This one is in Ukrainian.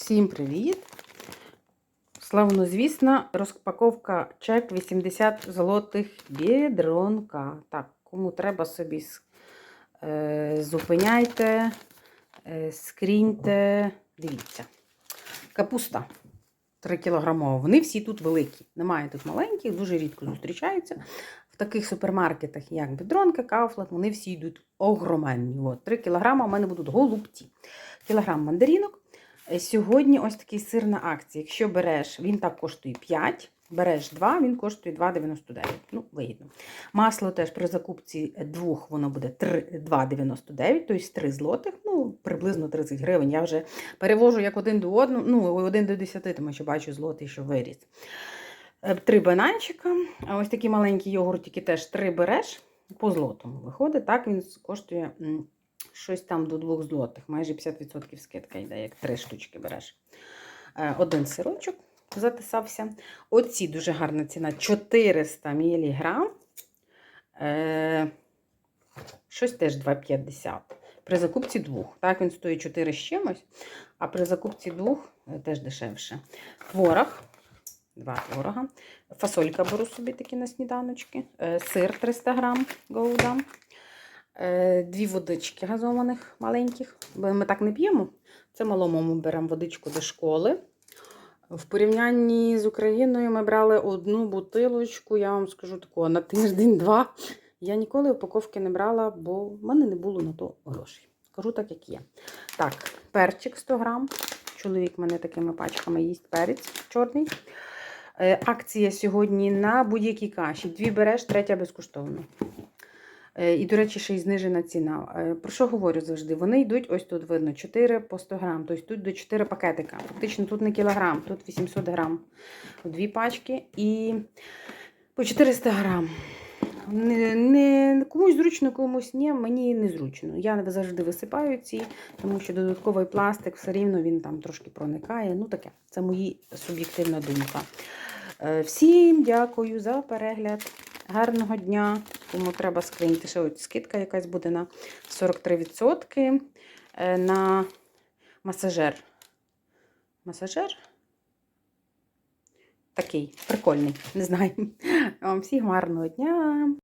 Всім привіт! Славнозвісна розпаковка чек 80 злотих бідронка. Так, кому треба собі е, зупиняйте, е, скріньте. Дивіться. Капуста 3 кілограмова. Вони всі тут великі. Немає тут маленьких, дуже рідко зустрічаються. В таких супермаркетах, як Бідронка, Кауфланд, вони всі йдуть огроменні. От, 3 кілограма у мене будуть голубці. Кілограм мандарінок. Е, Сьогодні ось такий сир на акції. Якщо береш, він так коштує 5, береш 2, він коштує 2,99. Ну, вигідно. Масло теж при закупці двох воно буде 2,99, тобто 3 злотих, ну, приблизно 30 гривень. Я вже перевожу як один до одного, ну, один до 10, тому що бачу злотий, що виріс. Е, Три бананчика. А ось такі маленькі йогуртики теж три береш по злотому. Виходить, так він коштує щось там до 2 злотих, майже 50% скидка йде, як три штучки береш. Е, Один сирочок затисався. Оці дуже гарна ціна 400 мг. Е, щось теж 2,50. При закупці двох. Так, він стоїть 4 з чимось, а при закупці двох е, теж дешевше. Творог. Два творога. Фасолька беру собі такі на сніданочки. Сир 300 грам Гоуда. Е, Дві водички газованих маленьких. Бо ми так не п'ємо. Це малому ми беремо водичку до школи. В порівнянні з Україною ми брали одну бутилочку, я вам скажу такого, на тиждень-два. Я ніколи упаковки не брала, бо в мене не було на то грошей. Кажу так, як є. Так, перчик 100 грам. Чоловік мене такими пачками їсть перець чорний. Е, Акція сьогодні на будь-якій каші. Дві береш, третя безкоштовно. Е, І, до речі, ще й знижена ціна. Е, Про що говорю завжди? Вони йдуть, ось тут видно, 4 по 100 грам. Тобто тут до 4 пакетика. Фактично тут не кілограм, тут 800 грам. Дві пачки і по 400 грам. Не, не, комусь зручно, комусь ні, мені не зручно. Я завжди висипаю ці, тому що додатковий пластик все рівно він там трошки проникає. Ну таке, це моя суб'єктивна думка. Е, Всім дякую за перегляд. Гарного дня. Кому треба скриньте, ще ось скидка якась буде на 43% е, на масажер. Масажер? Такий прикольний, не знаю. Вам всім гарного дня.